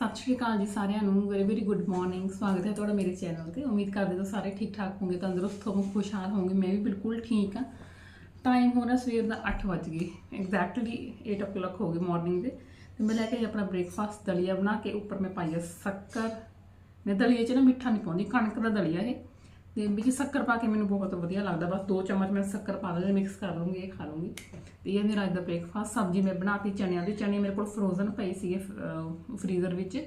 ਸਤਿ ਸ਼੍ਰੀ ਅਕਾਲ ਜੀ ਸਾਰਿਆਂ ਨੂੰ। ਵੈਰੀ ਵੈਰੀ ਗੁੱਡ ਮਾਰਨਿੰਗ ਸਵਾਗਤ ਹੈ ਤੁਹਾਡਾ ਮੇਰੇ ਚੈਨਲ ਤੇ। ਉਮੀਦ ਕਰਦੇ ਹਾਂ ਸਾਰੇ ਠੀਕ ਠਾਕ ਹੋਵੋਗੇ ਤੰਦਰੁਸਤ ਹੋਵੋਗੇ ਖੁਸ਼ਹਾਲ ਹੋਵੋਗੇ। ਮੈਂ ਵੀ ਬਿਲਕੁਲ ਠੀਕ ਹਾਂ। ਟਾਈਮ ਹੋਣਾ ਸਵੇਰ ਦਾ 8 ਵਜ ਗਏ। ਐਗਜ਼ੈਕਟਲੀ 8 o'clock ਹੋ ਗਏ ਮਾਰਨਿੰਗ ਦੇ। ਤੇ ਮੈਂ ਲੈ ਕੇ ਆਪਣਾ ਬ੍ਰੇਕਫਾਸਟ ਦਲੀਆ ਬਣਾ ਕੇ। ਉੱਪਰ ਮੈਂ ਪਾਈ ਹੈ ਸ਼ੱਕਰ। ਮੈਂ ਦਲੀਏ 'ਚ ਨਾ ਮਿੱਠਾ ਨਹੀਂ ਪਾਉਂਦੀ, ਕਣਕ ਦਾ ਦਲੀਆ ਇਹ। ਤੇ ਵਿੱਚ ਸ਼ੱਕਰ ਪਾ ਕੇ ਮੈਨੂੰ ਬਹੁਤ ਵਧੀਆ ਲੱਗਦਾ, ਬਸ ਦੋ ਚਮਚ ਮੈਂ ਸ਼ੱਕਰ ਪਾ ਲੈਂਦੀ ਮਿਕਸ ਕਰ ਲੂੰਗੀ ਇਹ ਖਾ ਲੂੰਗੀ ਤੇ ਇਹ ਮੇਰਾ ਅੱਜ ਦਾ ਬ੍ਰੇਕਫਾਸਟ ਸਬਜ਼ੀ ਮੈਂ ਬਣਾਤੀ ਚਣਿਆਂ ਦੀ, ਚਣੇ ਮੇਰੇ ਕੋਲ ਫਰੋਜ਼ਨ ਪਈ ਸੀਗੇ ਫਰੀਜ਼ਰ ਵਿੱਚ,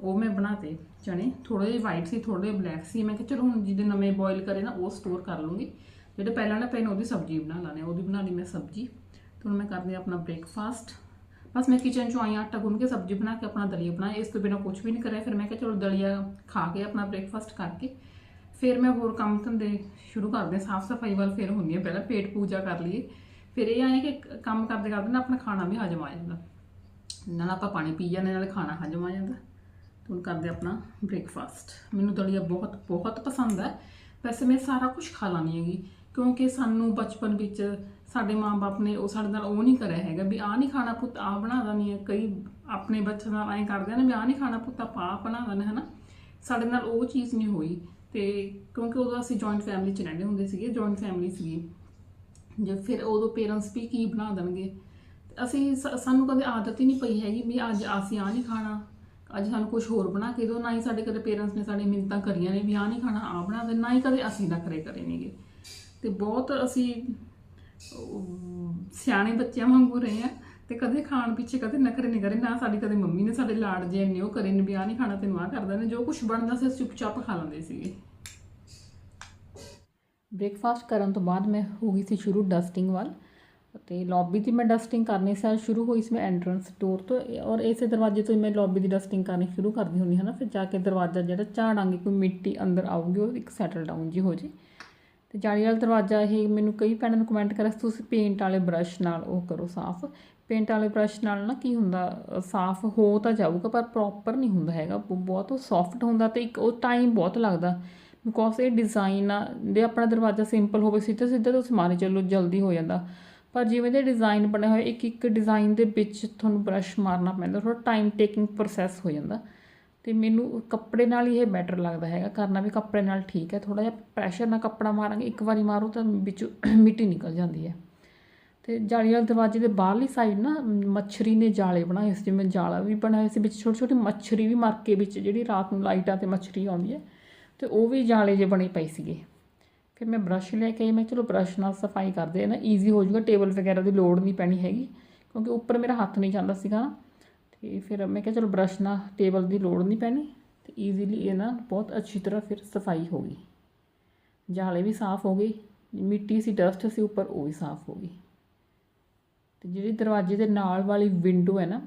ਉਹ ਮੈਂ ਬਣਾਤੇ ਚਣੇ। ਥੋੜੇ ਜਿਹੇ ਵਾਈਟ ਸੀ ਥੋੜੇ ਜਿਹੇ ਬਲੈਕ ਸੀ। ਮੈਂ ਕਿਹਾ ਚਲੋ ਹੁਣ ਜਿਹਦੇ ਨਵੇਂ ਬੋਇਲ ਕਰੇ ਨਾ, ਉਹ ਸਟੋਰ ਕਰ ਲੂੰਗੀ ਜਿਹੜੇ ਪਹਿਲਾਂ ਨਾ ਪੈਨ ਉਹਦੀ ਸਬਜ਼ੀ ਬਣਾ ਲਾਣੇ, ਉਹਦੀ ਬਣਾ ਲਈ ਮੈਂ ਸਬਜ਼ੀ। ਤੇ ਹੁਣ ਮੈਂ ਕਰਦੀ ਹਾਂ ਆਪਣਾ ਬ੍ਰੇਕਫਾਸਟ ਬਸ ਮੈਂ ਕਿਚਨ ਚੋਂ ਆਈ ਆਟਾ ਗੁੰਨ ਕੇ ਸਬਜ਼ੀ ਬਣਾ ਕੇ ਆਪਣਾ ਦਲੀਆ ਬਣਾਇਆ। ਇਸ ਤੋਂ ਬਿਨਾ ਕੁਝ ਵੀ ਨਹੀਂ ਕਰਿਆ। ਫਿਰ ਮੈਂ ਕਿਹਾ ਚਲੋ ਦਲੀਆ ਖਾ ਕੇ ਆਪਣਾ ਬ੍ਰੇਕਫਾਸਟ ਕਰਕੇ ਫਿਰ ਮੈਂ ਹੋਰ ਕੰਮ ਧੰਦੇ ਸ਼ੁਰੂ ਕਰਦੇ ਸਾਫ਼ ਸਫ਼ਾਈ ਵੱਲ ਫਿਰ ਹੁੰਦੀ ਹੈ। ਪਹਿਲਾਂ ਪੇਟ ਪੂਜਾ ਕਰ ਲਈਏ। ਫਿਰ ਇਹ ਆਏ ਕਿ ਕੰਮ ਕਰਦੇ ਕਰਦੇ ਨਾ ਆਪਣਾ ਖਾਣਾ ਵੀ ਹਜਮ ਆ ਜਾਂਦਾ। ਨਾਲ ਆਪਾਂ ਪਾਣੀ ਪੀ ਜਾਂਦੇ, ਨਾਲ ਖਾਣਾ ਹਜਮ ਆ ਜਾਂਦਾ। ਤੇ ਹੁਣ ਕਰਦੇ ਆਪਣਾ ਬ੍ਰੇਕਫਾਸਟ ਮੈਨੂੰ ਦਲੀਆ ਬਹੁਤ ਬਹੁਤ ਪਸੰਦ ਹੈ। ਵੈਸੇ ਮੈਂ ਸਾਰਾ ਕੁਝ ਖਾ ਲਾਂਗੀ ਹੈਗੀ, ਕਿਉਂਕਿ ਸਾਨੂੰ ਬਚਪਨ ਵਿੱਚ ਸਾਡੇ ਮਾਪੇ ਨੇ ਉਹ ਸਾਡੇ ਨਾਲ ਉਹ ਨਹੀਂ ਕਰਿਆ ਹੈਗਾ ਵੀ ਆਹ ਨਹੀਂ ਖਾਣਾ ਪੁੱਤ, ਆਹ ਬਣਾ ਦਨੀ ਹੈ। ਕਈ ਆਪਣੇ ਬੱਚਿਆਂ ਨਾਲ ਐਂ ਕਰਦੇ ਆ ਨਾ ਵੀ ਆਹ ਨਹੀਂ ਖਾਣਾ ਪੁੱਤ, ਆਪਾਂ ਆਹ ਬਣਾ ਦਨ ਹੈ ਨਾ ਸਾਡੇ ਨਾਲ ਉਹ ਚੀਜ਼ ਨਹੀਂ ਹੋਈ। ਤੇ ਕਿਉਂਕਿ ਉਦੋਂ ਅਸੀਂ ਜੁਆਇੰਟ ਫੈਮਿਲੀ ਚ ਰਹਿੰਦੇ ਹੁੰਦੇ ਸੀਗੇ ਜੁਆਇੰਟ ਫੈਮਿਲੀ ਸੀਗੀ। ਜੇ ਫਿਰ ਉਦੋਂ ਪੇਰੈਂਟਸ ਵੀ ਕੀ ਬਣਾ ਦੇਣਗੇ? ਤੇ ਅਸੀਂ ਸ- ਸਾਨੂੰ ਕਦੇ ਆਦਤ ਹੀ ਨਹੀਂ ਪਈ ਹੈਗੀ ਵੀ ਅੱਜ ਅਸੀਂ ਆ ਨਹੀਂ ਖਾਣਾ, ਅੱਜ ਸਾਨੂੰ ਕੁਝ ਹੋਰ ਬਣਾ ਕੇ ਦਿਓ, ਨਾ ਹੀ ਸਾਡੇ ਕਦੇ ਪੇਰੈਂਟਸ ਨੇ ਸਾਡੇ ਮਿੰਤਾਂ ਕਰੀਆਂ ਨੇ ਵੀ ਆ ਨਹੀਂ ਖਾਣਾ ਆ ਬਣਾ ਦੇ ਨਾ ਹੀ ਕਦੇ ਅਸੀਂ ਨਖਰੇ ਕਰੇ ਨੇਗੇ। ਤੇ ਬਹੁਤ ਅਸੀਂ ਸਿਆਣੇ ਬੱਚਿਆਂ ਵਾਂਗੂ ਰਹੇ ਆ ਤੇ ਕਦੇ ਖਾਣ ਪਿੱਛੇ ਕਦੇ ਨਖਰੇ ਨਹੀਂ ਕਰੇ, ਨਾ ਸਾਡੀ ਕਦੇ ਮੰਮੀ ਨੇ ਸਾਡੇ ਲਾੜ ਜੇ ਇੰਨੇ ਉਹ ਕਰੇ ਨੇ ਵੀ ਆ ਨਹੀਂ ਖਾਣਾ, ਤੈਨੂੰ ਆ ਕਰਦਾ ਨੇ ਜੋ ਕੁਝ ਬਣਦਾ ਸੀ ਅਸੀਂ ਚੁੱਪਚਾਪ ਖਾ ਲੈਂਦੇ ਸੀਗੇ। ਬ੍ਰੇਕਫਾਸਟ ਕਰਨ ਤੋਂ ਬਾਅਦ ਮੈਂ ਹੋ ਗਈ ਸੀ ਸ਼ੁਰੂ ਡਸਟਿੰਗ ਵੱਲ ਤੇ ਲੌਬੀ ਦੀ ਮੈਂ ਡਸਟਿੰਗ ਕਰਨੀ ਸੀ। ਸ਼ੁਰੂ ਹੋਈ ਸੀ ਮੈਂ ਐਂਟਰੈਂਸ ਡੋਰ ਤੋਂ ਔਰ ਇਸੇ ਦਰਵਾਜ਼ੇ ਤੋਂ ਹੀ ਮੈਂ ਲੌਬੀ ਦੀ ਡਸਟਿੰਗ ਕਰਨੀ ਸ਼ੁਰੂ ਕਰਦੀ ਹੁੰਦੀ ਹਾਂ ਨਾ। ਫਿਰ ਜਾ ਕੇ ਦਰਵਾਜ਼ਾ ਜਿਹੜਾ ਝਾੜਾਂਗੇ ਕੋਈ ਮਿੱਟੀ ਅੰਦਰ ਆਊਗੀ, ਉਹ ਇੱਕ ਸੈਟਲ ਡਾਊਨ ਜੀ ਹੋ ਜੇ। ਤੇ ਜਾਲੀ ਵਾਲਾ ਦਰਵਾਜ਼ਾ ਇਹ ਮੈਨੂੰ ਕਈ ਭੈਣਾਂ ਨੂੰ ਕਮੈਂਟ ਕਰਿਆ ਸੀ ਤੁਸੀਂ ਪੇਂਟ ਵਾਲੇ ਬ੍ਰਸ਼ ਨਾਲ ਉਹ ਕਰੋ ਸਾਫ਼। ਪੇਂਟ ਵਾਲੇ ਬ੍ਰਸ਼ ਨਾਲ ਨਾ ਕੀ ਹੁੰਦਾ, ਸਾਫ਼ ਹੋ ਤਾਂ ਜਾਊਗਾ, ਪਰ ਪ੍ਰੋਪਰ ਨਹੀਂ ਹੁੰਦਾ ਹੈਗਾ। ਬਹੁਤ ਉਹ ਸੌਫਟ ਹੁੰਦਾ ਤੇ ਇੱਕ ਉਹ ਟਾਈਮ ਬਹੁਤ ਲੱਗਦਾ। ਬਿਕੋਜ਼ ਇਹ ਡਿਜ਼ਾਈਨ ਆ, ਜੇ ਆਪਣਾ ਦਰਵਾਜ਼ਾ ਸਿੰਪਲ ਹੋਵੇ, ਸਿੱਧਾ ਸਿੱਧਾ ਤੁਸੀਂ ਮਾਰੇ ਚੱਲੋ ਜਲਦੀ ਹੋ ਜਾਂਦਾ। ਪਰ ਜਿਵੇਂ ਦੇ ਡਿਜ਼ਾਈਨ ਬਣੇ ਹੋਏ, ਇੱਕ ਇੱਕ ਡਿਜ਼ਾਈਨ ਦੇ ਵਿੱਚ ਤੁਹਾਨੂੰ ਬ੍ਰਸ਼ ਮਾਰਨਾ ਪੈਂਦਾ ਥੋੜਾ ਟਾਈਮ ਟੇਕਿੰਗ ਪ੍ਰੋਸੈਸ ਹੋ ਜਾਂਦਾ। ਤੇ ਮੈਨੂੰ ਕੱਪੜੇ ਨਾਲ ਹੀ ਇਹ ਬੈਟਰ ਲੱਗਦਾ ਹੈਗਾ, ਕਰਨਾ ਵੀ ਕੱਪੜੇ ਨਾਲ ਠੀਕ ਹੈ। ਥੋੜਾ ਜਿਹਾ ਪ੍ਰੈਸ਼ਰ ਨਾਲ ਕੱਪੜਾ ਮਾਰਾਂਗੇ, ਇੱਕ ਵਾਰੀ ਮਾਰੋ ਤਾਂ ਵਿੱਚ ਮਿੱਟੀ ਨਿਕਲ ਜਾਂਦੀ ਹੈ। ਤੇ ਜਾਲੀ ਵਾਲੇ ਦਰਵਾਜ਼ੇ ਦੇ ਬਾਹਰਲੀ ਸਾਈਡ ਨਾ, ਮੱਛਰੀ ਨੇ ਜਾਲੇ ਬਣਾਏ ਸੀ, ਜਿਵੇਂ ਜਾਲਾ ਵੀ ਬਣਾਇਆ ਸੀ, ਵਿੱਚ ਛੋਟੀ ਛੋਟੀ ਮੱਛਰੀ ਵੀ ਮਰ ਕੇ ਵਿੱਚ ਜਿਹੜੀ ਰਾਤ ਨੂੰ ਲਾਈਟਾਂ ਤੇ ਮੱਛਰੀ ਆਉਂਦੀ ਹੈ ਤੇ ਉਹ ਵੀ ਜਾਲੇ ਜੇ ਬਣੇ ਪਏ ਸੀਗੇ। ਫਿਰ ਮੈਂ ਬ੍ਰਸ਼ ਲੈ ਕੇ ਮੈਂ ਚਲੋ ਬ੍ਰਸ਼ ਨਾਲ ਸਫ਼ਾਈ ਕਰਦੇ ਆ ਨਾ ਈਜ਼ੀ ਹੋ ਜਾਊਗਾ ਟੇਬਲ ਵਗੈਰਾ ਦੀ ਲੋੜ ਨਹੀਂ ਪੈਣੀ ਹੈਗੀ, ਕਿਉਂਕਿ ਉੱਪਰ ਮੇਰਾ ਹੱਥ ਨਹੀਂ ਜਾਂਦਾ ਸੀਗਾ। ਨਾ ਤੇ ਫਿਰ ਮੈਂ ਕਿਹਾ ਚਲੋ ਬ੍ਰਸ਼ ਨਾਲ ਟੇਬਲ ਦੀ ਲੋੜ ਨਹੀਂ ਪੈਣੀ, ਤੇ ਈਜ਼ੀਲੀ ਇਹ ਨਾ ਬਹੁਤ ਅੱਛੀ ਤਰ੍ਹਾਂ ਫਿਰ ਸਫ਼ਾਈ ਹੋ ਗਈ। ਜਾਲੇ ਵੀ ਸਾਫ਼ ਹੋ ਗਏ, ਮਿੱਟੀ ਸੀ ਡਸਟ ਸੀ, ਉੱਪਰ ਉਹ ਵੀ ਸਾਫ਼ ਹੋ ਗਈ। ਤੇ ਜਿਹੜੀ ਦਰਵਾਜ਼ੇ ਦੇ ਨਾਲ ਵਾਲੀ ਵਿੰਡੋ ਹੈ ਨਾ,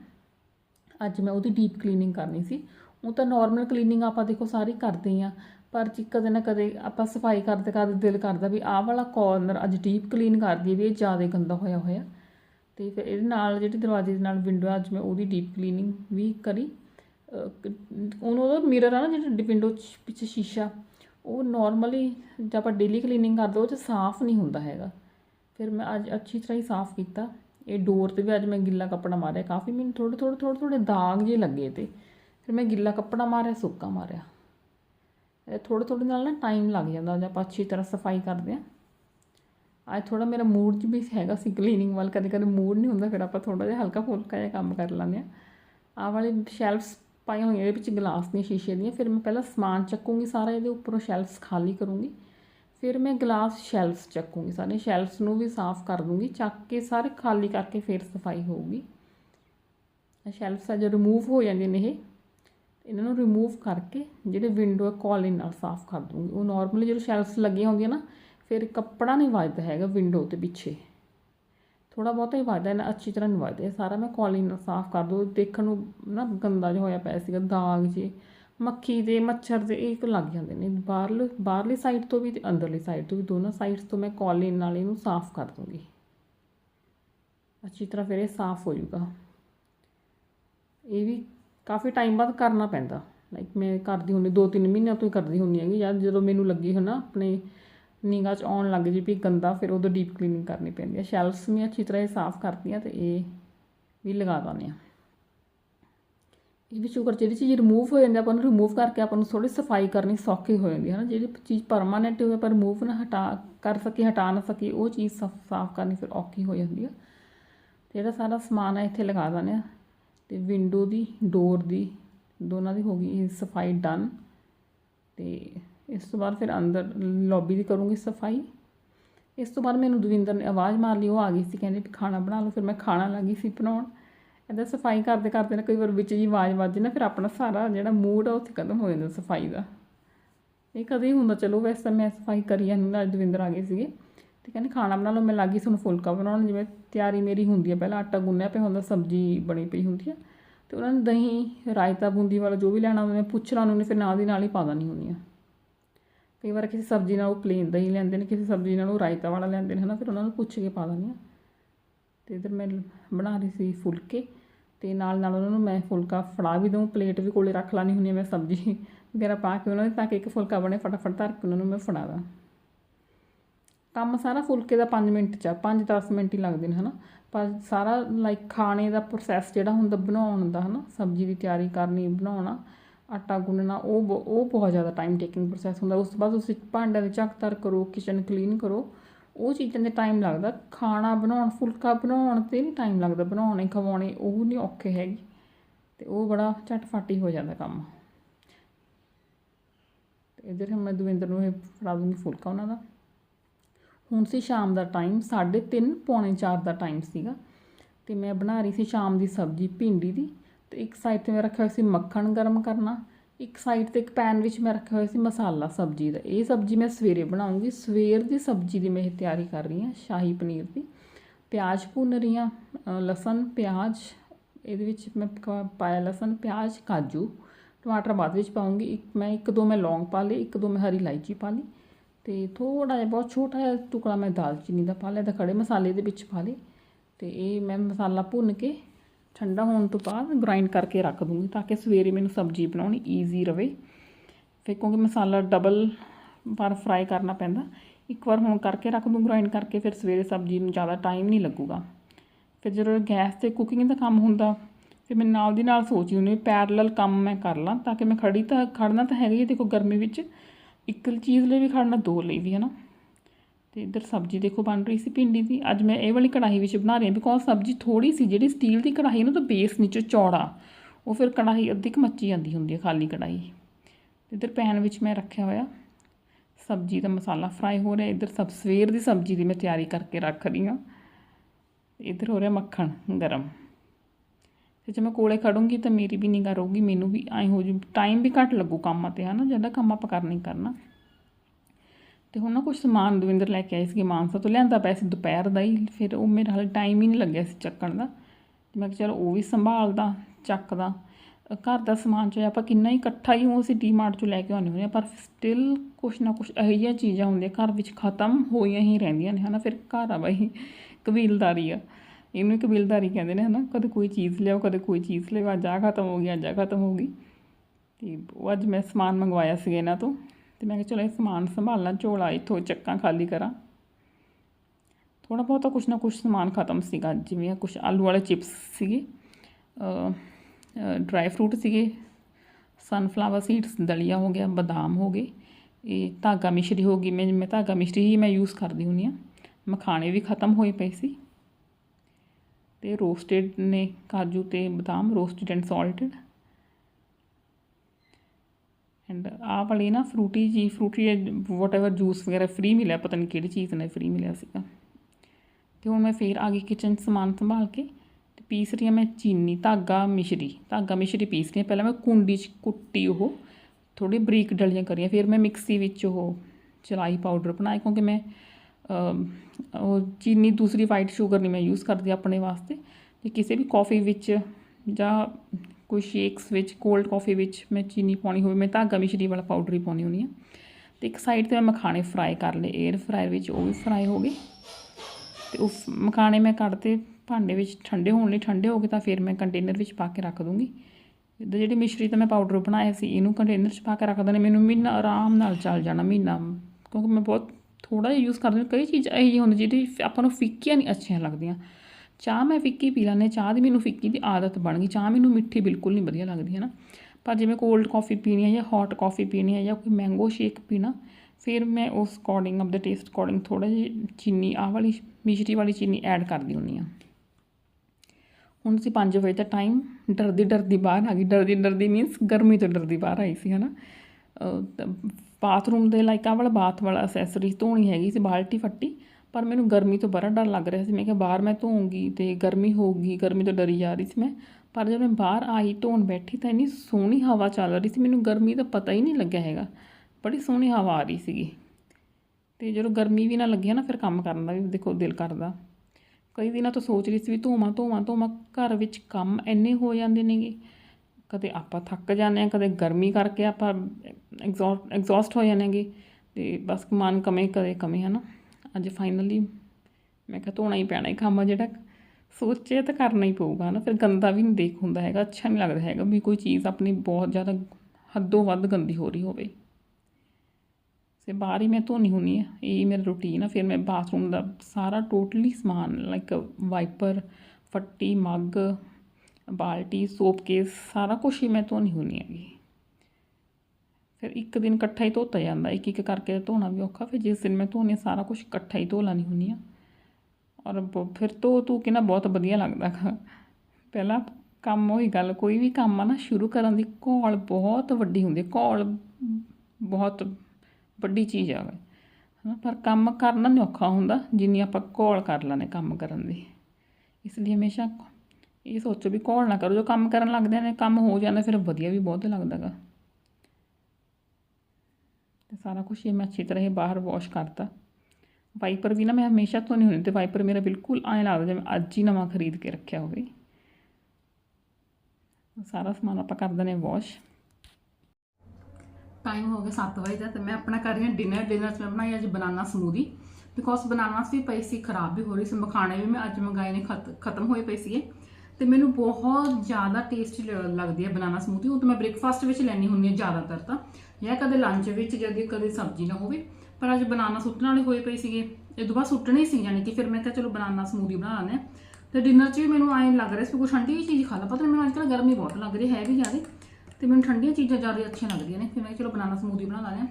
ਅੱਜ ਮੈਂ ਉਹਦੀ ਡੀਪ ਕਲੀਨਿੰਗ ਕਰਨੀ ਸੀ। ਉਹ ਤਾਂ ਨਾਰਮਲ ਕਲੀਨਿੰਗ ਆਪਾਂ ਦੇਖੋ ਸਾਰੀ ਕਰਦੇ ਆ ਪਰ ਜੀ ਕਦੇ ਨਾ ਕਦੇ ਆਪਾਂ ਸਫ਼ਾਈ ਕਰਦੇ ਕਰਦੇ ਦਿਲ ਕਰਦਾ ਵੀ ਆਹ ਵਾਲਾ ਕੋਰਨਰ ਅੱਜ ਡੀਪ ਕਲੀਨ ਕਰ ਦਈਏ ਵੀ ਇਹ ਜ਼ਿਆਦਾ ਗੰਦਾ ਹੋਇਆ ਹੋਇਆ ਤੇ ਫਿਰ ਇਹਦੇ ਨਾਲ ਜਿਹੜੀ ਦਰਵਾਜ਼ੇ ਦੇ ਨਾਲ ਵਿੰਡੋ ਅੱਜ ਮੈਂ ਉਹਦੀ ਡੀਪ ਕਲੀਨਿੰਗ ਵੀ ਕਰੀ ਉਹਨੂੰ ਉਹਦਾ ਮਿਰਰ ਆ ਨਾ ਜਿਹੜਾ ਵਿੰਡੋ ਪਿੱਛੇ ਸ਼ੀਸ਼ਾ ਉਹ ਨਾਰਮਲੀ ਜੇ ਆਪਾਂ ਡੇਲੀ ਕਲੀਨਿੰਗ ਕਰਦੇ ਉਹ 'ਚ ਸਾਫ਼ ਨਹੀਂ ਹੁੰਦਾ ਹੈਗਾ ਫਿਰ ਮੈਂ ਅੱਜ ਅੱਛੀ ਤਰ੍ਹਾਂ ਹੀ ਸਾਫ਼ ਕੀਤਾ ਇਹ ਡੋਰ ਤੇ ਵੀ ਅੱਜ ਮੈਂ ਗਿੱਲਾ ਕੱਪੜਾ ਮਾਰਿਆ ਕਾਫੀ ਮੈਨੂੰ ਥੋੜੇ ਥੋੜੇ ਥੋੜੇ ਥੋੜੇ ਦਾਗ ਜਿਹੇ ਲੱਗੇ ਤੇ ਫਿਰ ਮੈਂ ਗਿੱਲਾ ਕੱਪੜਾ ਮਾਰਿਆ ਸੁੱਕਾ ਮਾਰਿਆ ਇਹ ਥੋੜੇ ਥੋੜੇ ਨਾਲ ਨਾ ਟਾਈਮ ਲੱਗ ਜਾਂਦਾ ਜੇ ਆਪਾਂ ਅੱਛੀ ਤਰ੍ਹਾਂ ਸਫ਼ਾਈ ਕਰਦੇ ਆ ਅੱਜ ਥੋੜਾ ਮੇਰਾ ਮੂਡ 'ਚ ਵੀ ਹੈਗਾ ਸੀ ਕਲੀਨਿੰਗ ਵੱਲ, ਕਦੇ ਕਦੇ ਮੂਡ ਨਹੀਂ ਹੁੰਦਾ, ਫਿਰ ਆਪਾਂ ਥੋੜਾ ਜਿਹਾ ਹਲਕਾ ਫੁਲਕਾ ਜਿਹਾ ਕੰਮ ਕਰ ਲੈਂਦੇ ਆ ਆਹ ਵਾਲੇ ਸ਼ੈਲਫਸ ਪਾਈਆਂ ਹੋਈਆਂ, ਇਹਦੇ ਵਿੱਚ ਗਲਾਸ ਦੀਆਂ, ਸ਼ੀਸ਼ੇ ਦੀਆਂ, ਫਿਰ ਮੈਂ ਪਹਿਲਾਂ ਸਮਾਨ ਚੱਕੂੰਗੀ ਸਾਰਾ, ਇਹਦੇ ਉੱਪਰੋਂ ਸ਼ੈਲਫਸ ਖਾਲੀ ਕਰੂੰਗੀ। ਫਿਰ ਮੈਂ ਗਲਾਸ ਸ਼ੈਲਫਸ ਚੱਕੂੰਗੀ ਸਾਰੇ ਸ਼ੈਲਫਸ ਨੂੰ ਵੀ ਸਾਫ਼ ਕਰ ਦੂੰਗੀ, ਚੱਕ ਕੇ ਸਾਰੇ ਖਾਲੀ ਕਰਕੇ ਫਿਰ ਸਫ਼ਾਈ ਹੋਊਗੀ। ਸ਼ੈਲਫਸ ਆ ਜੋ ਰਿਮੂਵ ਹੋ ਜਾਂਦੇ ਨੇ ਇਹ। ਇਹਨਾਂ ਨੂੰ ਰਿਮੂਵ ਕਰਕੇ ਜਿਹੜੇ ਵਿੰਡੋ ਹੈ ਕੋਲਿਨ ਨਾਲ ਸਾਫ਼ ਕਰ ਦੂੰਗੀ। ਉਹ ਨਾਰਮਲੀ ਜਦੋਂ ਸ਼ੈਲਫਸ ਲੱਗੀਆਂ ਹੁੰਦੀਆਂ ਨਾ, ਫਿਰ ਕੱਪੜਾ ਨਹੀਂ ਵੱਜਦਾ ਹੈਗਾ ਵਿੰਡੋ ਤੇ ਪਿੱਛੇ। ਥੋੜਾ ਬਹੁਤਾ ਹੀ ਵੱਜਦਾ ਨਾ ਅੱਛੀ ਤਰ੍ਹਾਂ ਨਹੀਂ ਵੱਜਦਾ। ਇਹ ਸਾਰਾ ਮੈਂ ਕਾਲਿਨ ਨਾਲ ਸਾਫ਼ ਕਰ ਦੂੰ। ਦੇਖਣ ਨੂੰ ਨਾ ਗੰਦਾ ਜਿਹਾ ਹੋਇਆ ਪਿਆ ਸੀਗਾ, ਦਾਗ ਜੇ ਮੱਖੀ ਦੇ, ਮੱਛਰ ਦੇ, ਇਹ ਇੱਕ ਲੱਗ ਜਾਂਦੇ ਨੇ। ਬਾਹਰਲੇ, ਬਾਹਰਲੀ ਸਾਈਡ ਤੋਂ ਵੀ ਤੇ ਅੰਦਰਲੀ ਸਾਈਡ ਤੋਂ ਵੀ ਦੋਨਾਂ ਸਾਈਡਸ ਤੋਂ ਮੈਂ ਕਾਲਿਨ ਨਾਲ ਇਹਨੂੰ ਸਾਫ਼ ਕਰ ਦੂੰਗੀ। ਅੱਛੀ ਤਰ੍ਹਾਂ ਫਿਰ ਇਹ ਸਾਫ਼ ਹੋ ਜਾਊਗਾ। ਇਹ ਵੀ ਕਾਫੀ ਟਾਈਮ ਬਾਅਦ ਕਰਨਾ ਪੈਂਦਾ। ਲਾਈਕ ਮੈਂ ਕਰਦੀ ਹੁੰਦੀ ਦੋ ਤਿੰਨ ਮਹੀਨਿਆਂ ਤੋਂ ਹੀ ਕਰਦੀ ਹੁੰਦੀ ਹੈਗੀ। ਯਾਰ ਜਦੋਂ ਮੈਨੂੰ ਲੱਗੀ ਹੈ ਨਾ ਆਪਣੇ ਨਿਗਾਹ 'ਚ ਆਉਣ ਲੱਗ ਜੀ ਵੀ ਗੰਦਾ ਫਿਰ ਉਦੋਂ ਡੀਪ ਕਲੀਨਿੰਗ ਕਰਨੀ ਪੈਂਦੀ ਹੈ ਸ਼ੈਲਫਸ ਮੈਂ ਅੱਛੀ ਤਰ੍ਹਾਂ ਇਹ ਸਾਫ਼ ਕਰਦੀ ਹਾਂ ਤੇ ਇਹ ਵੀ ਲਗਾ ਦਿੰਦੇ ਹਾਂ ਇਹ ਵੀ ਸ਼ੂਗਰ ਜਿਹੜੀ ਚੀਜ਼ ਰਿਮੂਵ ਹੋ ਜਾਂਦੀ ਆ, ਆਪਾਂ ਨੂੰ ਰਿਮੂਵ ਕਰਕੇ ਆਪਾਂ ਨੂੰ ਥੋੜੀ ਸਫ਼ਾਈ ਕਰਨੀ ਸੌਖੀ ਹੋ ਜਾਂਦੀ ਹੈ ਨਾ ਜਿਹੜੀ ਚੀਜ਼ ਪਰਮਾਨੈਂਟ ਹੋਵੇ ਪਰ ਰਿਮੂਵ ਨਾ ਹਟਾ ਕਰ ਸਕੀ ਹਟਾ ਨਾ ਸਕੀ ਉਹ ਚੀਜ਼ ਸਾਫ਼ ਸਾਫ਼ ਕਰਨੀ ਫਿਰ ਔਖੀ ਹੋ ਜਾਂਦੀ ਆ। ਤੇ ਜਿਹੜਾ ਸਾਰਾ ਸਮਾਨ ਹੈ ਇੱਥੇ ਲਗਾ ਦਿੰਦੇ ਆ। ਤੇ ਵਿੰਡੋ ਦੀ ਡੋਰ ਦੀ ਦੋਨਾਂ ਦੀ ਹੋ ਗਈ ਸਫ਼ਾਈ ਡਨ ਤੇ ਇਸ ਤੋਂ ਬਾਅਦ ਫਿਰ ਅੰਦਰ ਲੌਬੀ ਦੀ ਕਰੂੰਗੀ ਸਫ਼ਾਈ। ਇਸ ਤੋਂ ਬਾਅਦ ਮੈਨੂੰ ਦਵਿੰਦਰ ਨੇ ਆਵਾਜ਼ ਮਾਰ ਲਈ, ਉਹ ਆ ਗਈ ਸੀ, ਕਹਿੰਦੇ ਵੀ ਖਾਣਾ ਬਣਾ ਲਓ, ਫਿਰ ਮੈਂ ਖਾਣਾ ਲੱਗੀ ਸੀ ਬਣਾਉਣ। ਇਹਦਾ ਸਫ਼ਾਈ ਕਰਦੇ ਕਰਦੇ ਨਾ ਕਈ ਵਾਰ ਵਿੱਚ ਜੀ ਆਵਾਜ਼ ਵੱਜੇ ਨਾ, ਫਿਰ ਆਪਣਾ ਸਾਰਾ ਜਿਹੜਾ ਮੂਡ ਆ, ਉੱਥੇ ਖਤਮ ਹੋ ਜਾਂਦਾ ਸਫ਼ਾਈ ਦਾ। ਇਹ ਕਦੇ ਹੀ ਹੁੰਦਾ, ਚਲੋ ਵੈਸੇ ਤਾਂ ਮੈਂ ਸਫ਼ਾਈ ਕਰੀ ਜਾਂਦੀ ਨਾ ਅੱਜ ਦਵਿੰਦਰ ਆ ਗਏ ਸੀਗੇ। ਤੇ ਕਹਿੰਦੇ ਖਾਣਾ ਬਣਾ ਲਓ, ਮੈਂ ਲੱਗੀ ਤੁਹਾਨੂੰ ਫੁਲਕਾ ਬਣਾਉਣ, ਜਿਵੇਂ ਤਿਆਰੀ ਮੇਰੀ ਹੁੰਦੀ ਹੈ ਪਹਿਲਾਂ ਆਟਾ ਗੁੰਨਿਆ ਪਿਆ ਹੁੰਦਾ ਸਬਜ਼ੀ ਬਣੀ ਪਈ ਹੁੰਦੀ ਹੈ ਤੇ ਉਹਨਾਂ ਨੇ ਦਹੀਂ, ਰਾਇਤਾ, ਬੂੰਦੀ ਵਾਲਾ ਜੋ ਵੀ ਲੈਣਾ ਉਹਨੇ ਪੁੱਛ ਲਾ, ਉਹਨੇ ਫਿਰ ਨਾਲ ਦੀ ਨਾਲ ਹੀ ਪਾ ਦੇਣੀ ਹੁੰਦੀ ਆ। ਕਈ ਵਾਰ ਕਿਸੇ ਸਬਜ਼ੀ ਨਾਲ ਉਹ ਪਲੇਨ ਦਹੀਂ ਲੈਂਦੇ ਨੇ, ਕਿਸੇ ਸਬਜ਼ੀ ਨਾਲ ਉਹ ਰਾਇਤਾ ਵਾਲਾ ਲੈਂਦੇ ਨੇ, ਹਨਾ, ਫਿਰ ਉਹਨਾਂ ਨੂੰ ਪੁੱਛ ਕੇ ਪਾ ਦਿੰਦੀ ਆ। ਤੇ ਇਧਰ ਮੈਂ ਬਣਾ ਰਹੀ ਸੀ ਫੁਲਕੇ, ਤੇ ਨਾਲ ਨਾਲ ਉਹਨਾਂ ਨੂੰ ਮੈਂ ਫੁਲਕਾ ਫੜਾ ਵੀ ਦਊਂ ਪਲੇਟ ਵੀ ਕੋਲੇ ਰੱਖ ਲਾਣੀ ਹੁੰਦੀ ਆ, ਮੈਂ ਸਬਜ਼ੀ ਵਗੈਰਾ ਪਾ ਕੇ ਉਹਨਾਂ ਦੇ ਤਾਂ ਕਿ ਇੱਕ ਫੁਲਕਾ ਬਣੇ, ਫਟਾਫਟ ਧਰ ਕੇ ਉਹਨਾਂ ਨੂੰ ਮੈਂ ਫੜਾ ਦਾਂ। ਕੰਮ ਸਾਰਾ ਫੁਲਕੇ ਦਾ 5 ਮਿੰਟ ਚ 5-10 ਮਿੰਟ ਹੀ ਲੱਗਦੇ ਨੇ, ਹਨਾ? ਪਰ ਸਾਰਾ ਲਾਈਕ ਖਾਣੇ ਦਾ ਪ੍ਰੋਸੈਸ ਜਿਹੜਾ ਹੁੰਦਾ ਬਣਾਉਣ ਦਾ, ਹਨਾ? ਸਬਜ਼ੀ ਦੀ ਤਿਆਰੀ ਕਰਨੀ, ਬਣਾਉਣਾ, ਆਟਾ ਗੁੰਨਣਾ, ਉਹ ਬ- ਉਹ ਬਹੁਤ ਜ਼ਿਆਦਾ ਟਾਈਮ ਟੇਕਿੰਗ ਪ੍ਰੋਸੈਸ ਹੁੰਦਾ। ਉਸ ਤੋਂ ਬਾਅਦ ਤੁਸੀਂ ਭਾਂਡਿਆਂ ਦੀ ਚੱਕ ਤਰ ਕਰੋ ਕਿਚਨ ਕਲੀਨ ਕਰੋ, ਉਹ ਚੀਜ਼ਾਂ ਦੇ ਟਾਈਮ ਲੱਗਦਾ। ਖਾਣਾ ਬਣਾਉਣ, ਫੁਲਕਾ ਬਣਾਉਣ ਤੇ ਨਹੀਂ ਟਾਈਮ ਲੱਗਦਾ, ਬਣਾਉਣੇ, ਖਵਾਉਣੇ, ਉਹ ਨਹੀਂ ਔਖੇ ਹੈਗੇ। ਤੇ ਉਹ ਬੜਾ ਝਟਫਟ ਹੀ ਹੋ ਜਾਂਦਾ ਕੰਮ। ਤੇ ਇਧਰ ਮੈਂ ਦਵਿੰਦਰ ਨੂੰ ਇਹ ਫੜਾ ਦੂੰਗੀ ਫੁਲਕਾ ਉਹਨਾਂ ਦਾ। ਹੁਣ ਸੀ ਸ਼ਾਮ ਦਾ ਟਾਈਮ 3:30 ਪੌਣੇ 4 ਦਾ ਟਾਈਮ ਸੀਗਾ। ਤੇ ਮੈਂ ਬਣਾ ਰਹੀ ਸੀ ਸ਼ਾਮ ਦੀ ਸਬਜ਼ੀ, ਭਿੰਡੀ ਦੀ। ਤੇ ਇੱਕ ਸਾਈਡ ਤੇ ਮੈਂ ਰੱਖਿਆ ਹੋਇਆ ਸੀ ਮੱਖਣ ਗਰਮ ਕਰਨਾ। ਇੱਕ ਸਾਈਡ ਤੇ ਇੱਕ ਪੈਨ ਵਿੱਚ ਮੈਂ ਰੱਖਿਆ ਹੋਇਆ ਸੀ ਮਸਾਲਾ ਸਬਜ਼ੀ ਦਾ। ਇਹ ਸਬਜ਼ੀ ਮੈਂ ਸਵੇਰੇ ਬਣਾਉਂਗੀ। ਸਵੇਰ ਦੀ ਸਬਜ਼ੀ ਦੀ ਮੈਂ ਇਹ ਤਿਆਰੀ ਕਰ ਰਹੀ ਹਾਂ, ਸ਼ਾਹੀ ਪਨੀਰ ਦੀ। ਪਿਆਜ਼ ਭੁੰਨ ਰਹੀ ਹਾਂ ਲਸਣ, ਪਿਆਜ਼। ਇਹਦੇ ਵਿੱਚ ਮੈਂ ਪਾਇਆ ਲਸਣ, ਪਿਆਜ਼, ਕਾਜੂ। ਟਮਾਟਰ ਬਾਅਦ ਵਿੱਚ ਪਾਉਂਗੀ। ਇੱਕ ਮੈਂ, ਇੱਕ ਦੋ ਮੈਂ ਲੌਂਗ ਪਾ ਲਈ ਇੱਕ ਦੋ ਮੈਂ ਹਰੀ ਇਲਾਇਚੀ ਪਾ ਲਈ। ਤੇ ਥੋੜਾ ਜਿਹਾ ਬਹੁਤ ਛੋਟਾ ਜਿਹਾ ਟੁਕੜਾ ਮੈਂ ਦਾਲਚੀਨੀ ਦਾ ਪਾ ਲਿਆ ਤਾਂ ਖੜੇ ਮਸਾਲੇ ਦੇ ਵਿੱਚ ਪਾ ਲਏ ਤੇ ਇਹ ਮੈਂ ਮਸਾਲਾ ਭੁੰਨ ਕੇ ਠੰਡਾ ਹੋਣ ਤੋਂ ਬਾਅਦ ਗ੍ਰਾਈਂਡ ਕਰਕੇ ਰੱਖ ਦੂੰਗੀ ਤਾਂ ਕਿ ਸਵੇਰੇ ਮੈਨੂੰ ਸਬਜ਼ੀ ਬਣਾਉਣੀ ਈਜ਼ੀ ਰਵੇ। ਫਿਰ ਕਿਉਂਕਿ ਮਸਾਲਾ ਡਬਲ ਵਾਰ ਫਰਾਈ ਕਰਨਾ ਪੈਂਦਾ, ਇੱਕ ਵਾਰ ਹੁਣ ਕਰਕੇ ਰੱਖ ਦੂੰ ਗ੍ਰਾਈਂਡ ਕਰਕੇ, ਫਿਰ ਸਵੇਰੇ ਸਬਜ਼ੀ ਨੂੰ ਜ਼ਿਆਦਾ ਟਾਈਮ ਨਹੀਂ ਲੱਗੂਗਾ। ਫਿਰ ਜਦੋਂ ਗੈਸ ਤੇ ਕੁਕਿੰਗ ਦਾ ਕੰਮ ਹੁੰਦਾ, ਫਿਰ ਮੈਂ ਨਾਲ ਦੀ ਨਾਲ ਸੋਚੀ ਹੁੰਦੀ ਪੈਰਲਲ ਕੰਮ ਮੈਂ ਕਰ ਲਾਂ ਤਾਂ ਕਿ ਮੈਂ ਖੜੀ ਤਾਂ ਖੜਨਾ ਤਾਂ ਹੈਗਾ ਹੀ, ਦੇਖੋ ਗਰਮੀ ਵਿੱਚ ਇੱਕ ਚੀਜ਼ ਲਈ ਵੀ ਖੜਨਾ ਦੋ ਲਈ ਵੀ ਹੈ ਨਾ ਤੇ ਇੱਧਰ ਸਬਜ਼ੀ ਦੇਖੋ ਬਣ ਰਹੀ ਸੀ ਭਿੰਡੀ ਦੀ। ਅੱਜ ਮੈਂ ਇਹ ਵਾਲੀ ਕੜਾਹੀ ਵਿੱਚ ਬਣਾ ਰਹੀ ਹਾਂ ਬਿਕੋਜ਼ ਸਬਜ਼ੀ ਥੋੜੀ ਸੀ, ਜਿਹੜੀ ਸਟੀਲ ਦੀ ਕੜਾਹੀ ਨਾ ਤਾਂ ਬੇਸ ਨੀਚੇ ਚੌੜਾ। ਉਹ ਫਿਰ ਕੜਾਹੀ ਅੱਧੀ ਕੁ ਮੱਚੀ ਜਾਂਦੀ ਹੁੰਦੀ ਹੈ ਖਾਲੀ ਕੜਾਹੀ। ਤੇ ਇੱਧਰ ਪੈਨ ਵਿੱਚ ਮੈਂ ਰੱਖਿਆ ਹੋਇਆ। ਸਬਜ਼ੀ ਦਾ ਮਸਾਲਾ ਫਰਾਈ ਹੋ ਰਿਹਾ। ਇੱਧਰ ਸਬ, ਸਵੇਰ ਦੀ ਸਬਜ਼ੀ ਦੀ ਮੈਂ ਤਿਆਰੀ ਕਰਕੇ ਰੱਖ ਰਹੀ ਹਾਂ। ਇੱਧਰ ਹੋ ਰਿਹਾ ਮੱਖਣ ਗਰਮ। ਤੇ ਜੇ ਮੈਂ ਕੋਲੇ ਖੜੂੰਗੀ ਤਾਂ ਮੇਰੀ ਵੀ ਨਿਗਾਹ ਰਹੂਗੀ, ਮੈਨੂੰ ਵੀ ਐਂ ਹੋ ਜੂ ਟਾਈਮ ਵੀ ਘੱਟ ਲੱਗੂ ਕੰਮਾਂ ਤੇ, ਹਨਾ? ਜਿਹੜਾ ਕੰਮ ਆਪਾਂ ਕਰਨਾ ਹੀ ਕਰਨਾ। ਤੇ ਹੁਣ ਨਾ ਕੁਝ ਸਮਾਨ ਦਵਿੰਦਰ ਲੈ ਕੇ ਆਈ ਸੀ ਮਾਨਸਾ ਤੋਂ ਲਿਆਂਦਾ ਪਿਆ ਸੀ ਦੁਪਹਿਰ ਦਾ ਹੀ, ਫਿਰ ਉਹ ਮੇਰਾ ਹਾਲੇ ਟਾਈਮ ਹੀ ਨਹੀਂ ਲੱਗਿਆ ਸੀ ਚੱਕਣ ਦਾ। ਤੇ ਮੈਂ ਕਿਹਾ ਚਲ ਉਹ ਵੀ ਸੰਭਾਲਦਾ, ਚੱਕਦਾ। ਘਰ ਦਾ ਸਮਾਨ ਚਾਹੇ ਆਪਾਂ ਕਿੰਨਾ ਹੀ ਇਕੱਠਾ ਹੀ ਹੋ ਅਸੀਂ ਡੀਮਾਰਟ ਚੋਂ ਲੈ ਕੇ ਆਉਂਦੇ ਹੁੰਦੇ ਹਾਂ ਪਰ ਸਟਿਲ ਕੁਛ ਨਾ ਕੁਛ ਇਹੋ ਜਿਹੀਆਂ ਚੀਜ਼ਾਂ ਹੁੰਦੀਆਂ, ਘਰ ਵਿੱਚ ਖਤਮ ਹੋਈਆਂ ਹੀ ਰਹਿੰਦੀਆਂ ਨੇ, ਹਨਾ? ਫਿਰ ਘਰ ਆ ਬਈ, ਕਬੀਲਦਾਰੀ ਆ। ਇਹਨੂੰ ਇੱਕ ਕਬੀਲਦਾਰੀ ਕਹਿੰਦੇ ਨੇ ਹਨਾ, ਕਦੇ ਕੋਈ ਚੀਜ਼ ਲਿਆਓ, ਕਦੇ ਕੋਈ ਚੀਜ਼ ਲਿਆਓ, ਅੱਜ ਆਹ ਖਤਮ ਹੋ ਗਈ, ਅੱਜ ਆਹ ਖਤਮ ਹੋ ਗਈ। ਤੇ ਉਹ ਅੱਜ ਮੈਂ ਸਮਾਨ ਮੰਗਵਾਇਆ ਸੀ ਇਹਨਾਂ ਤੋਂ, ਤੇ ਮੈਂ ਕਿਹਾ ਚਲੋ ਇਹ ਸਮਾਨ ਸੰਭਾਲਣਾ, ਝੋਲਾ ਇੱਥੋਂ ਚੱਕਾਂ ਖਾਲੀ ਕਰਾਂ। ਥੋੜਾ ਬਹੁਤਾ ਕੁਛ ਨਾ ਕੁਛ ਸਮਾਨ ਖਤਮ ਸੀਗਾ, ਜਿਵੇਂ ਕੁਛ ਆਲੂ ਵਾਲੇ ਚਿਪਸ ਸੀਗੇ ਡਰਾਈ ਫਰੂਟ ਸੀਗੇ ਸਨਫਲਾਵਰ ਸੀਡਸ ਦਲੀਆ ਹੋ ਗਿਆ, ਬਦਾਮ ਹੋ ਗਏ, ਇਹ ਧਾਗਾ ਮਿਸ਼ਰੀ ਹੋ ਗਈ, ਮੈਂ ਮੈਂ ਧਾਗਾ ਮਿਸ਼ਰੀ ਹੀ ਮੈਂ ਯੂਜ਼ ਕਰਦੀ ਹੁੰਦੀ ਆ ਮਖਾਣੇ ਵੀ ਖਤਮ ਹੋਏ ਪਏ ਸੀ। ਤੇ ਰੋਸਟਡ ਨੇ ਕਾਜੂ ਤੇ ਬਦਾਮ, ਰੋਸਟਡ ਐਂਡ ਸਾਲਟਡ। ਐਂਡ ਆਹ ਵਾਲੀ ਨਾ ਫਰੂਟੀ ਜੀ, ਫਰੂਟੀ ਵਟਐਵਰ ਜੂਸ ਵਗੈਰਾ ਫ੍ਰੀ ਮਿਲਿਆ, ਪਤਾ ਨਹੀਂ ਕਿਹੜੀ ਚੀਜ਼ ਨੇ ਫ੍ਰੀ ਮਿਲਿਆ ਸੀਗਾ। ਤੇ ਹੁਣ ਮੈਂ ਫੇਰ ਆ ਗਈ ਕਿਚਨ ਸਮਾਨ ਸੰਭਾਲ ਕੇ, ਤੇ ਪੀਸ ਰਹੀ ਹਾਂ ਮੈਂ ਚੀਨੀ, ਧਾਗਾ, ਮਿਸ਼ਰੀ। ਧਾਗਾ, ਮਿਸ਼ਰੀ ਪੀਸ ਰਹੀ ਹਾਂ ਪਹਿਲਾਂ ਮੈਂ ਕੁੰਡੀ 'ਚ ਕੁੱਟੀ ਉਹ ਥੋੜੀ ਬਰੀਕ ਡਲੀਆਂ ਕਰੀਆਂ। ਫਿਰ ਮੈਂ ਮਿਕਸੀ ਵਿੱਚ ਉਹ ਚਲਾਈ ਪਾਊਡਰ ਬਣਾਇਆ ਕਿਉਂਕਿ ਮੈਂ ਉਹ ਚੀਨੀ ਦੂਸਰੀ ਵਾਈਟ ਸ਼ੂਗਰ ਨਹੀਂ ਮੈਂ ਯੂਜ਼ ਕਰਦੀ ਆਪਣੇ ਵਾਸਤੇ। ਤੇ ਕਿਸੇ ਵੀ ਕਾਫੀ ਵਿੱਚ ਜਾਂ ਕੋਈ ਸ਼ੇਕਸ ਵਿੱਚ ਕੋਲਡ ਕਾਫੀ ਵਿੱਚ ਮੈਂ ਚੀਨੀ ਪਾਉਣੀ ਹੋਵੇ, ਮੈਂ ਧਾਗਾ ਮਿਸ਼ਰੀ ਵਾਲਾ ਪਾਊਡਰ ਹੀ ਪਾਉਣੀ ਹੁੰਦੀ ਆ ਤੇ ਇੱਕ ਸਾਈਡ ਤੇ ਮੈਂ ਮਖਾਣੇ ਫਰਾਈ ਕਰ ਲਏ 에ਅਰ ਫਰਾਇਰ ਵਿੱਚ ਉਹ ਵੀ ਫਰਾਈ ਹੋ ਗਏ। ਤੇ ਉਹ ਮਖਾਣੇ ਮੈਂ ਕੱਢਤੇ ਭਾਂਡੇ ਵਿੱਚ ਠੰਡੇ ਹੋਣ ਲਈ ਠੰਡੇ ਹੋ ਗਏ ਤਾਂ ਫਿਰ ਮੈਂ ਕੰਟੇਨਰ ਵਿੱਚ ਪਾ ਕੇ ਰੱਖ ਦੂੰਗੀ। ਇੱਦਾਂ ਜਿਹੜੀ ਮਿਸ਼ਰੀ ਤਾਂ ਮੈਂ ਪਾਊਡਰ ਬਣਾਇਆ ਸੀ, ਇਹਨੂੰ ਕੰਟੇਨਰ 'ਚ ਪਾ ਕੇ ਰੱਖ ਦੇਣਾ ਮੈਨੂੰ ਮਹੀਨਾ ਆਰਾਮ ਨਾਲ ਚੱਲ ਜਾਣਾ, ਮਹੀਨਾ। ਕਿਉਂਕਿ ਮੈਂ ਬਹੁਤ ਥੋੜਾ ਜਿਹਾ ਯੂਜ਼ ਕਰਦੇ ਕਈ ਚੀਜ਼ ਇਹੋ ਜਿਹੀ ਹੁੰਦੀ ਜਿਹੜੀ ਆਪਾਂ ਨੂੰ ਫਿੱਕੀਆਂ ਨਹੀਂ ਅੱਛੀਆਂ ਲੱਗਦੀਆਂ। ਚਾਹ ਮੈਂ ਫਿੱਕੀ ਪੀ ਲੈਂਦੇ ਚਾਹ ਦੀ ਮੈਨੂੰ ਫਿੱਕੀ ਦੀ ਆਦਤ ਬਣ ਗਈ। ਚਾਹ ਮੈਨੂੰ ਮਿੱਠੀ ਬਿਲਕੁਲ ਨਹੀਂ ਵਧੀਆ ਲੱਗਦੀ ਹੈ ਨਾ ਪਰ ਜਿਵੇਂ ਕੋਲਡ ਕਾਫੀ ਪੀਣੀ ਹੈ ਜਾਂ ਹੌਟ ਕਾਫੀ ਪੀਣੀ ਹੈ ਜਾਂ ਕੋਈ ਮੈਂਗੋ ਸ਼ੇਕ ਪੀਣਾ, ਫਿਰ ਮੈਂ ਉਸ ਅਕੋਰਡਿੰਗ ਆਪਦੇ ਟੇਸਟ ਅਕੋਰਡਿੰਗ ਥੋੜਾ ਜਿਹੀ ਚੀਨੀ, ਆਹ ਵਾਲੀ ਮਿਸ਼ਰੀ ਵਾਲੀ ਚੀਨੀ ਐਡ ਕਰਦੀ ਹੁੰਦੀ ਹਾਂ। ਹੁਣ ਅਸੀਂ 5 ਵਜੇ ਦਾ ਟਾਈਮ ਡਰਦੀ ਡਰਦੀ ਬਾਹਰ ਆ ਗਈ। ਡਰਦੀ ਡਰਦੀ ਮੀਨਸ ਗਰਮੀ ਤੋਂ ਡਰਦੀ ਬਾਹਰ ਆਈ ਸੀ, ਹਨਾ। ਬਾਥਰੂਮ ਦੇ ਲਾਈਕ ਆਹ ਵਾਲਾ ਬਾਥ ਵਾਲਾ ਅਸੈਸਰੀ ਧੋਣੀ ਹੈਗੀ ਸੀ, ਬਾਲਟੀ ਫੱਟੀ, ਪਰ ਮੈਨੂੰ ਗਰਮੀ ਤੋਂ ਬੜਾ ਡਰ ਲੱਗ ਰਿਹਾ ਸੀ। ਮੈਂ ਕਿਹਾ ਬਾਹਰ ਮੈਂ ਧੋਉਂਗੀ ਤੇ ਗਰਮੀ ਹੋਊਗੀ, ਗਰਮੀ ਤੋਂ ਡਰੀ ਜਾ ਰਹੀ ਸੀ ਮੈਂ। ਪਰ ਜਦੋਂ ਮੈਂ ਬਾਹਰ ਆਈ, ਧੋਣ ਬੈਠੀ ਤਾਂ ਇੰਨੀ ਸੋਹਣੀ ਹਵਾ ਚੱਲ ਰਹੀ ਸੀ, ਮੈਨੂੰ ਗਰਮੀ ਦਾ ਪਤਾ ਹੀ ਨਹੀਂ ਲੱਗਿਆ ਹੈਗਾ। ਬੜੀ ਸੋਹਣੀ ਹਵਾ ਆ ਰਹੀ ਸੀਗੀ। ਤੇ ਜਦੋਂ ਗਰਮੀ ਵੀ ਨਾ ਲੱਗਿਆ ਨਾ, ਫਿਰ ਕੰਮ ਕਰਨ ਦਾ ਵੀ ਦੇਖੋ ਦਿਲ ਕਰਦਾ। ਕਈ ਦਿਨਾਂ ਤੋਂ ਸੋਚ ਰਹੀ ਸੀ ਵੀ ਧੋਵਾਂ ਧੋਵਾਂ ਧੋਵਾਂ, ਘਰ ਵਿੱਚ ਕੰਮ ਇੰਨੇ ਹੋ ਜਾਂਦੇ ਨੇਗੇ। ਕਦੇ ਆਪਾਂ ਥੱਕ ਜਾਂਦੇ ਆ ਕਦੇ ਗਰਮੀ ਕਰਕੇ ਆਪਾਂ ਐਗਜ਼ੌਸਟ ਐਗਜ਼ੌਸਟ ਹੋ ਜਾਂਦੇ ਹੈਗੇ ਤੇ ਬਸ ਮਨ ਕਮੇ, ਕਦੇ ਕਮੇ ਹੈ ਨਾ ਅੱਜ ਫਾਈਨਲੀ ਮੈਂ ਕਿਹਾ ਧੋਣਾ ਹੀ ਪੈਣਾ ਹੀ ਕੰਮ ਜਿਹੜਾ ਸੋਚੇ ਤਾਂ ਕਰਨਾ ਹੀ ਪਊਗਾ ਨਾ ਫਿਰ ਗੰਦਾ ਵੀ ਨਹੀਂ ਦੇਖ ਹੁੰਦਾ ਹੈਗਾ, ਅੱਛਾ ਨਹੀਂ ਲੱਗਦਾ ਹੈਗਾ ਵੀ ਕੋਈ ਚੀਜ਼ ਆਪਣੀ ਬਹੁਤ ਜ਼ਿਆਦਾ ਹੱਦੋਂ ਵੱਧ ਗੰਦੀ ਹੋ ਰਹੀ ਹੋਵੇ। ਤੇ ਬਾਹਰ ਹੀ ਮੈਂ ਧੋਣੀ ਹੁੰਦੀ ਆ, ਇਹ ਮੇਰਾ ਰੂਟੀਨ ਆ, ਫਿਰ ਮੈਂ ਬਾਥਰੂਮ ਦਾ ਸਾਰਾ ਟੋਟਲੀ ਸਮਾਨ ਲਾਈਕ ਵਾਈਪਰ ਫੱਟੀ, ਮੱਗ ਬਾਲਟੀ ਸੋਪ ਕੇਸ ਸਾਰਾ ਕੁਝ ਹੀ ਮੈਂ ਧੋਣੀ ਹੁੰਦੀ ਹੈਗੀ। ਫਿਰ ਇੱਕ ਦਿਨ ਇਕੱਠਾ ਹੀ ਧੋਤਾ ਜਾਂਦਾ, ਇੱਕ ਇੱਕ ਕਰਕੇ ਧੋਣਾ ਵੀ ਔਖਾ, ਫਿਰ ਜਿਸ ਦਿਨ ਮੈਂ ਧੋਣੀ ਸਾਰਾ ਕੁਝ ਇਕੱਠਾ ਹੀ ਧੋ ਲੈਣੀ ਹੁੰਦੀ ਆ। ਔਰ ਬ- ਫਿਰ ਧੋ ਧੂ ਕੇ ਨਾ ਬਹੁਤ ਵਧੀਆ ਲੱਗਦਾ ਪਹਿਲਾਂ ਕੰਮ ਉਹੀ ਗੱਲ, ਕੋਈ ਵੀ ਕੰਮ ਆ ਨਾ, ਸ਼ੁਰੂ ਕਰਨ ਦੀ ਘੋਲ ਬਹੁਤ ਵੱਡੀ ਹੁੰਦੀ ਘੋਲ ਬਹੁਤ ਵੱਡੀ ਚੀਜ਼ ਆ ਹਨਾ, ਪਰ ਕੰਮ ਕਰਨਾ ਨਹੀਂ ਔਖਾ ਹੁੰਦਾ, ਜਿੰਨੀ ਆਪਾਂ ਘੋਲ ਕਰ ਲੈਂਦੇ ਕੰਮ ਕਰਨ ਦੀ। ਇਸ ਲਈ ਹਮੇਸ਼ਾ ਇਹ ਸੋਚੋ ਵੀ ਘੋਲ ਨਾ ਕਰੋ, ਜੋ ਕੰਮ ਕਰਨ ਲੱਗਦੇ ਨੇ, ਕੰਮ ਹੋ ਜਾਂਦਾ, ਫਿਰ ਵਧੀਆ ਵੀ ਬਹੁਤ ਲੱਗਦਾ ਗਾ। ਤੇ ਸਾਰਾ ਕੁਝ ਇਹ ਮੈਂ ਅੱਛੀ ਤਰ੍ਹਾਂ ਇਹ ਬਾਹਰ ਵਾਸ਼ ਕਰਤਾ। ਵਾਈਪਰ ਵੀ ਨਾ ਮੈਂ ਹਮੇਸ਼ਾ ਧੋਣੀ ਹੁੰਦੀ ਤੇ ਵਾਈਪਰ ਮੇਰਾ ਬਿਲਕੁਲ ਐਂ ਲੱਗਦਾ ਜਿਵੇਂ ਅੱਜ ਹੀ ਨਵਾਂ ਖਰੀਦ ਕੇ ਰੱਖਿਆ ਹੋਵੇ। ਸਾਰਾ ਸਮਾਨ ਆਪਾਂ ਕਰ ਦਿੰਦੇ ਵਾਸ਼ ਟਾਈਮ ਹੋ ਗਿਆ 7 ਵਜੇ ਦਾ ਤੇ ਮੈਂ ਆਪਣਾ ਕਰ ਰਹੀ ਹਾਂ ਡਿਨਰ ਡਿਨਰ 'ਚ ਮੈਂ ਬਣਾਈ ਅੱਜ ਬਨਾਨਾ ਸਮੂਦੀ ਬਿਕੋਜ਼ ਬਨਾਨਾਸ ਵੀ ਪਈ ਸੀ, ਖਰਾਬ ਵੀ ਹੋ ਰਹੀ ਸੀ, ਮਖਾਣੇ ਵੀ ਮੈਂ ਅੱਜ ਮੰਗਾਏ ਨੇ, ਖਤ- ਖਤਮ ਹੋਏ ਪਏ ਸੀਗੇ। ਤੇ ਮੈਨੂੰ ਬਹੁਤ ਜ਼ਿਆਦਾ ਟੇਸਟੀ ਲ- ਲੱਗਦੀ ਹੈ ਬਨਾਨਾ ਸਮੂਦੀ ਉਹ ਤਾਂ ਮੈਂ ਬ੍ਰੇਕਫਾਸਟ ਵਿੱਚ ਲੈਣੀ ਹੁੰਦੀ ਹੈ ਜ਼ਿਆਦਾਤਰ ਤਾਂ। ਜਾਂ ਕਦੇ ਲੰਚ ਵਿੱਚ ਜਦ ਕਦੇ ਸਬਜ਼ੀ ਨਾ ਹੋਵੇ। ਪਰ ਅੱਜ ਬਨਾਨਾ ਸੁੱਟਣ ਵਾਲੇ ਹੋਏ ਪਏ ਸੀਗੇ। ਇਹ ਤੋਂ ਬਾਅਦ ਸੁੱਟਣੇ ਸੀ ਯਾਨੀ ਕਿ ਫਿਰ ਮੈਂ ਕਿਹਾ ਚਲੋ ਬਨਾਨਾ ਸਮੂਦੀ ਬਣਾ ਲੈਂਦੇ ਹਾਂ। ਤੇ ਡਿਨਰ 'ਚ ਵੀ ਮੈਨੂੰ ਐਂ ਲੱਗ ਰਿਹਾ ਸੀ ਕੁਛ ਠੰਡੀ ਵੀ ਚੀਜ਼ ਖਾ ਲਾ। ਪਤਾ ਮੈਨੂੰ ਅੱਜ ਕੱਲ੍ਹ ਗਰਮੀ ਬਹੁਤ ਲੱਗ ਰਹੀ, ਹੈ ਵੀ ਜ਼ਿਆਦਾ। ਤੇ ਮੈਨੂੰ ਠੰਡੀਆਂ ਚੀਜ਼ਾਂ ਜ਼ਿਆਦਾ ਅੱਛੀਆਂ ਲੱਗਦੀਆਂ ਨੇ। ਫਿਰ ਮੈਂ ਕਿਹਾ ਚਲੋ ਬਨਾਨਾ ਸਮੂਦੀ ਬਣਾ ਲੈਂਦੇ ਹਾਂ।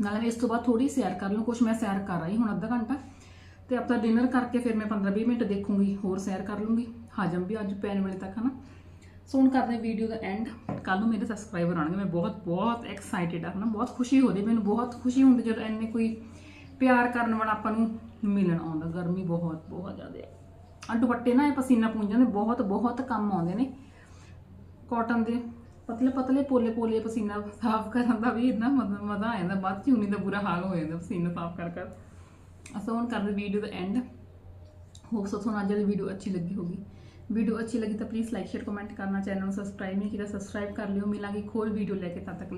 ਨਾਲੇ ਮੈਂ ਇਸ ਤੋਂ ਬਾਅਦ ਥੋੜੀ ਸੈਰ ਕਰ ਲਵਾਂ ਕੁਛ ਮੈਂ ਸੈਰ ਕਰ ਰਹੀ ਹੁਣ ਅੱਧਾ ਘੰਟਾ। ਤੇ ਆਪਣਾ ਡਿਨਰ ਕਰਕੇ ਫਿਰ ਮੈਂ 15-20 ਮਿੰਟ ਦੇਖੂੰਗੀ, ਹੋਰ ਸੈਰ ਕਰ ਲੂੰਗੀ ਹਾਜ਼ਮ ਵੀ ਅੱਜ ਪੈਣ ਵੇਲੇ ਤੱਕ, ਹਨਾ? ਸੋ ਹੁਣ ਕਰਦੇ ਵੀਡੀਓ ਦਾ ਐਂਡ ਕੱਲ ਨੂੰ ਮੇਰੇ ਸਬਸਕ੍ਰਾਈਬਰ ਆਉਣਗੇ, ਮੈਂ ਬਹੁਤ ਬਹੁਤ ਐਕਸਾਈਟਿਡ ਆ ਨਾ ਬਹੁਤ ਖੁਸ਼ੀ ਹੋ ਰਹੀ ਮੈਨੂੰ ਬਹੁਤ ਖੁਸ਼ੀ ਹੁੰਦੀ ਜਦੋਂ ਐਨੇ ਕੋਈ ਪਿਆਰ ਕਰਨ ਵਾਲਾ ਆਪਾਂ ਨੂੰ ਮਿਲਣ ਆਉਂਦਾ, ਗਰਮੀ ਬਹੁਤ ਬਹੁਤ ਜ਼ਿਆਦਾ ਹੈ। ਆ ਦੁਪੱਟੇ ਨਾ, ਇਹ ਪਸੀਨਾ ਪੂੰਝਣ ਦੇ ਬਹੁਤ ਬਹੁਤ ਕੰਮ ਆਉਂਦੇ ਨੇ। ਕਾਟਨ ਦੇ ਪਤਲੇ ਪਤਲੇ, ਪੋਲੇ ਪੋਲੇ ਪਸੀਨਾ ਸਾਫ਼ ਕਰਨ ਦਾ ਵੀ ਇੰਨਾ ਮਜ਼ਾ ਮਜ਼ਾ ਆ ਜਾਂਦਾ, ਬਾਅਦ ਚ ਉਨੀ ਦਾ ਬੁਰਾ ਹਾਲ ਹੋ ਜਾਂਦਾ, ਪਸੀਨਾ ਸਾਫ਼ ਕਰ ਕਰ। ਅਸਾਂ ਹੁਣ ਕਰਦੇ ਵੀਡੀਓ ਦਾ ਐਂਡ ਹੋਪ ਸੋ ਤੁਹਾਨੂੰ ਅੱਜ ਦੀ ਵੀਡੀਓ ਅੱਛੀ ਲੱਗੀ ਹੋਗੀ ਵੀਡੀਓ ਅੱਛੀ ਲੱਗੀ ਤਾਂ ਪਲੀਜ਼ ਲਾਈਕ ਸ਼ੇਅਰ ਕਮੈਂਟ ਕਰਨਾ ਚੈਨਲ ਨੂੰ ਸਬਸਕ੍ਰਾਈਬ ਨਹੀਂ ਕੀਤਾ ਸਬਸਕ੍ਰਾਈਬ ਕਰ ਲਿਓ। ਮਿਲਾਂਗੇ ਇੱਕ ਹੋਰ ਵੀਡੀਓ ਲੈ ਕੇ, ਤਦ ਤੱਕ